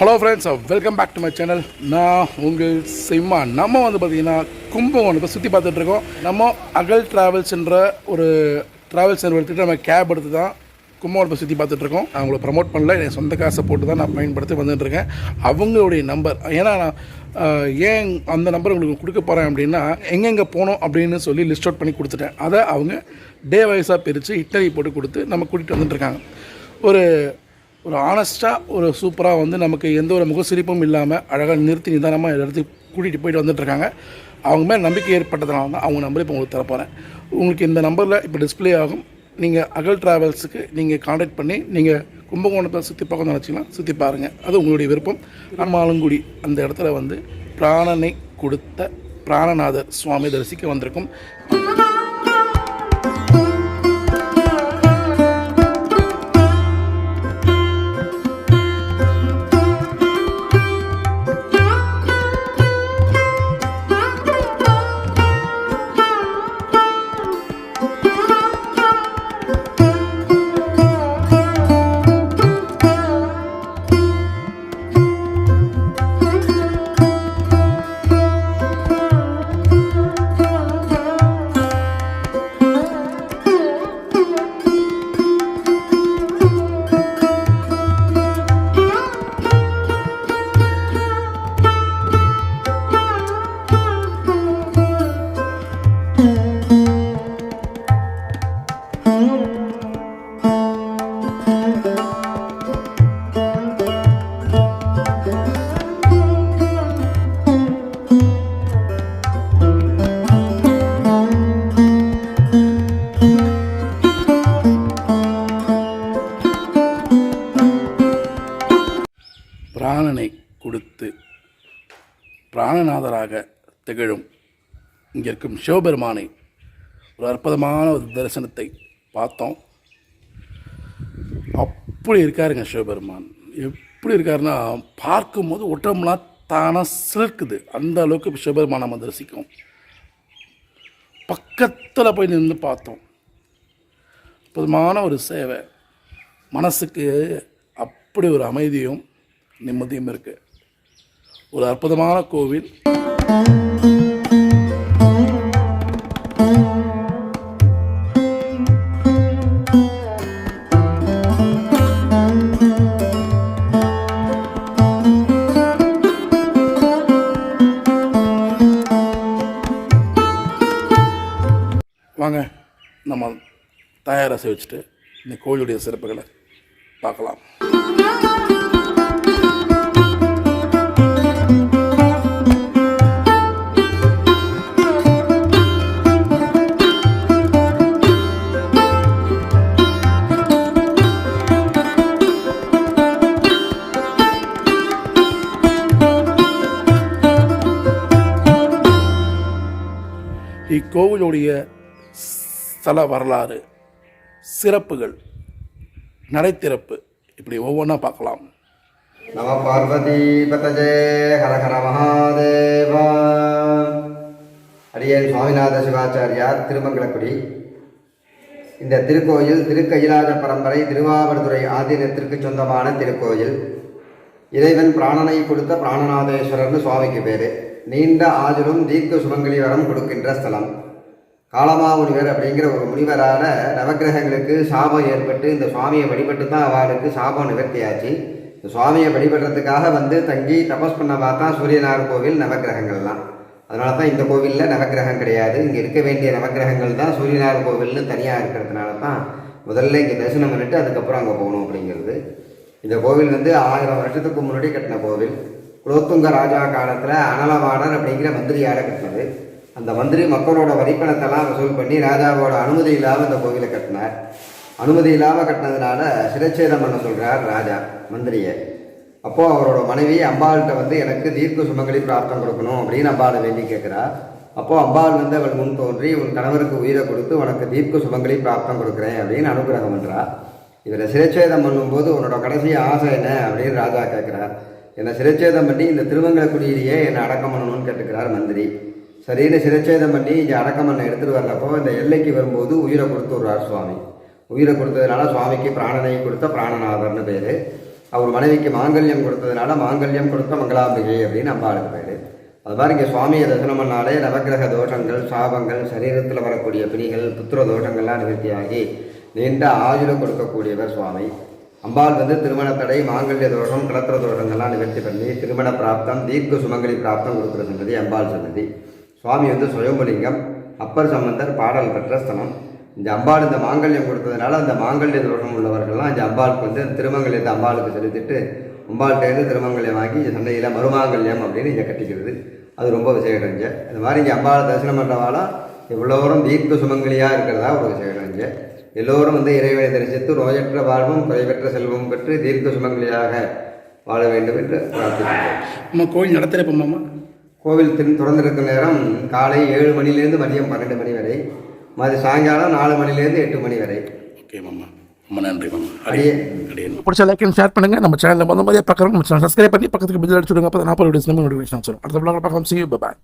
Hello friends welcome back to my channel நான் உங்கள் சிம்மா நம்ம வந்து பார்த்தீங்கன்னா கும்பகோணத்தை சுற்றி பார்த்துட்ருக்கோம் நம்ம அகல் ட்ராவல்ஸ்ன்ற ஒரு ட்ராவல்ஸ் நிறுவனத்துக்கு நம்ம கேப் எடுத்து தான் கும்பகோணம் சுற்றி பார்த்துட்ருக்கோம் அவங்கள ப்ரமோட் பண்ணல. என் சொந்த காசை போட்டு தான் நான் பயன்படுத்தி வந்துட்டு இருக்கேன். அவங்களுடைய நம்பர் ஏன்னா நான் ஏன் அந்த நம்பர் உங்களுக்கு கொடுக்க போகிறேன் அப்படின்னா எங்கெங்கே போனோம் அப்படின்னு சொல்லி லிஸ்ட் அவுட் பண்ணி கொடுத்துட்டேன். அதை அவங்க டே வைஸாக பிரித்து இட்டலி போட்டு கொடுத்து நம்ம கூட்டிகிட்டு வந்துட்டுருக்காங்க ஒரு ஒரு ஆனஸ்ட்டாக ஒரு சூப்பராக வந்து நமக்கு எந்த ஒரு முகசிரிப்பும் இல்லாமல் அழகாக நிறுத்தி நிதானமாக இடத்துக்கு கூட்டிகிட்டு போயிட்டு வந்துட்டுருக்காங்க அவங்க மேலே நம்பிக்கை ஏற்பட்டதுனால தான் அவங்க நம்பர் இப்போ உங்களுக்கு தரப்போகிறேன் உங்களுக்கு இந்த நம்பரில் இப்போ டிஸ்ப்ளே ஆகும். நீங்கள் அகல் ட்ராவல்ஸுக்கு நீங்கள் காண்டாக்ட் பண்ணி நீங்கள் கும்பகோணத்தை சுற்றி பார்க்க நினச்சிங்கன்னா சுற்றி பாருங்கள் அது உங்களுடைய விருப்பம். நம்மாலங்குடி அந்த இடத்துல வந்து பிராணனை கொடுத்த பிராணநாதர் சுவாமி தரிசிக்க வந்திருக்கும். பிராணநாதராக திகழும். இங்கே இருக்கும் சிவபெருமானை ஒரு அற்புதமான ஒரு தரிசனத்தை பார்த்தோம். அப்படி இருக்காருங்க சிவபெருமான். எப்படி இருக்காருன்னா பார்க்கும்போது உடம்புலாம் தானாக சிலிர்க்குது. அந்த அளவுக்கு சிவபெருமான் நம்ம தரிசிக்கும் பக்கத்தில் போய் நின்று பார்த்தோம். அற்புதமான ஒரு சேவை. மனசுக்கு அப்படி ஒரு அமைதியும் நிம்மதியும் இருக்குது ஒரு அற்புதமான கோவில். வாங்க நம்ம தயாராக வச்சுட்டு இந்த கோவிலுடைய சிறப்புகளை பார்க்கலாம். இக்கோவிலுடைய ஸ்தல வரலாறு சிறப்புகள் நடைத்திறப்பு இப்படி ஒவ்வொன்றா பார்க்கலாம். நம பார்வதி பதஜே ஹர ஹர மகாதேவா. அடியேன் சுவாமிநாத சிவாச்சாரியார் திருமங்கலக்குடி. இந்த திருக்கோயில் திருக்கயிலாத பரம்பரை திருவாவடுதுறை ஆதீனத்திற்கு சொந்தமான திருக்கோயில். இறைவன் பிராணனை கொடுத்த பிராணநாதேஸ்வரர்னு சுவாமிக்கு பேர். நீண்ட ஆஜரும் தீர்க்க சுமங்கலி வரம் கொடுக்கின்ற ஸ்தலம். காலமா முனிவர் அப்படிங்கிற ஒரு முனிவரால் நவக்கிரகங்களுக்கு சாபம் ஏற்பட்டு இந்த சுவாமியை வழிபட்டு தான் அவளுக்கு சாபம் நிவர்த்தியாச்சு. இந்த சுவாமியை வழிபடுறதுக்காக வந்து தங்கி தபஸ் பண்ண பார்த்தா சூரியனார் கோவில் நவக்கிரகங்கள்லாம். அதனால தான் இந்த கோவிலில் நவக்கிரகம் கிடையாது. இங்கே இருக்க வேண்டிய நவக்கிரகங்கள் தான் சூரியனார் கோவில்னு தனியாக இருக்கிறதுனால தான் முதல்ல இங்கே தரிசனம் பண்ணிட்டு அதுக்கப்புறம் அங்கே போகணும் அப்படிங்கிறது. இந்த கோவில் வந்து ஆயிரம் வருஷத்துக்கு முன்னாடி கட்டின கோவில். குலோத்துங்க ராஜா காலத்தில் அனலவாணர் அப்படிங்கிற மந்திரியால் கட்டினது. அந்த மந்திரி மக்களோட வரிப்பணத்தெல்லாம் வசூல் பண்ணி ராஜாவோட அனுமதி இல்லாமல் இந்த கோவிலை கட்டினார். அனுமதி இல்லாமல் கட்டினதுனால சிரச்சேதம் பண்ண சொல்கிறார் ராஜா மந்திரியை. அப்போது அவரோட மனைவி அம்பாள்கிட்ட வந்து எனக்கு தீர்க்க சுமங்கலி பிராப்தம் கொடுக்கணும் அப்படின்னு அம்பாளை வேண்டி கேட்குறா. அப்போது அம்பாள் வந்து அவள் முன் தோன்றி உன் கணவருக்கு உயிரை கொடுத்து உனக்கு தீர்க்க சுமங்கலி பிராப்தம் கொடுக்குறேன் அப்படின்னு அனுகிரகம் பண்ணுறா இவரை சிரச்சேதம் பண்ணும்போது உன்னோட கடைசி ஆசை என்ன அப்படின்னு ராஜா கேட்குறார். என்னை சிரச்சேதம் பண்ணி இந்த திருமங்கலக்குடியிலேயே என்னை அடக்கம் பண்ணணும்னு கேட்டுக்கிறார் மந்திரி. சரின்னு சிரச்சேதம் பண்ணி இங்கே அடக்கம் பண்ண எடுத்துகிட்டு வரலப்போ இந்த எல்லைக்கு வரும்போது உயிரை கொடுத்து விட்றார் சுவாமி. உயிரை கொடுத்ததுனால சுவாமிக்கு பிராணனை கொடுத்த பிராணநாதர்னு பேர். அவர் மனைவிக்கு மாங்கல்யம் கொடுத்ததுனால மாங்கல்யம் கொடுத்த மங்களாம்பிகை அப்படின்னு அம்பாளுக்கு பேர். அது மாதிரி இங்கே சுவாமியை தரிசனம் பண்ணாலே நவக்கிரக தோஷங்கள் சாபங்கள் சரீரத்தில் வரக்கூடிய பிணிகள் புத்திர தோஷங்கள்லாம் நிவர்த்தியாகி நீண்ட ஆயுள கொடுக்கக்கூடியவர் சுவாமி. அம்பாள் வந்து திருமண தடை மாங்கல்ய தோஷம் கலத்திர தோஷங்கள்லாம் நிவர்த்தி பண்ணி திருமண பிராப்தம் தீர்க்க சுமங்கலி பிராப்தம் கொடுக்குற சன்னதி அம்பாள் சன்னதி சுவாமி வந்து சுயம்பலிங்கம் அப்பர் சம்பந்தர் பாடல் பெற்ற ஸ்தலம். இந்த அம்பாள் இந்த மாங்கல்யம் கொடுத்ததுனால அந்த மாங்கல்ய தோஷம் உள்ளவர்கள்லாம் இந்த அம்பாளுக்கு வந்து திருமங்கல்யத்தை அம்பாளுக்கு செலுத்திட்டு அம்பாள்கிட்டேருந்து திருமங்கல்யம் வாங்கி சண்டையில் மருமாங்கல்யம் அப்படின்னு இங்கே கட்டிக்கிறது. அது ரொம்ப விசேஷம் இந்த மாதிரி இங்கே அம்பாளை தரிசனம் பண்ணுறவாலாம் எவ்வளோரும் தீர்க்க சுமங்கலியாக இருக்கிறதா ஒரு விசேஷம் இங்கே. எல்லோரும் வந்து இறைவனை தரிசித்து நோயற்ற வாழ்வும் குறைவற்ற செல்வம் பெற்று தீர்க்க சுமங்கலியாக வாழ வேண்டும் என்று கோயில் நடத்துகிற போமாம்மா கோவில் திரு திறந்திருக்கும் நேரம் காலை ஏழு மணிலேருந்து மதியம் பன்னெண்டு மணி வரை மதி சாயங்காலம் நாலு மணிலேருந்து எட்டு மணி வரை. ஓகே மாமா ரொம்ப நன்றி மாமா அடியே. பிடிச்ச லைக் அண்ட் ஷேர் பண்ணுங்க. நம்ம சேனலில் வந்து மாதிரியே பார்க்குறோம் நம்ம சேனல் சப்ஸ்கிரைப் பண்ணி பக்கத்துக்கு பில் அடிச்சுடுங்க அப்போ நான் வீடியோஸ் நம்ம நோட்டிஃபிகேஷன் வரும். அடுத்த ல பார்க்கலாம். சி பாய்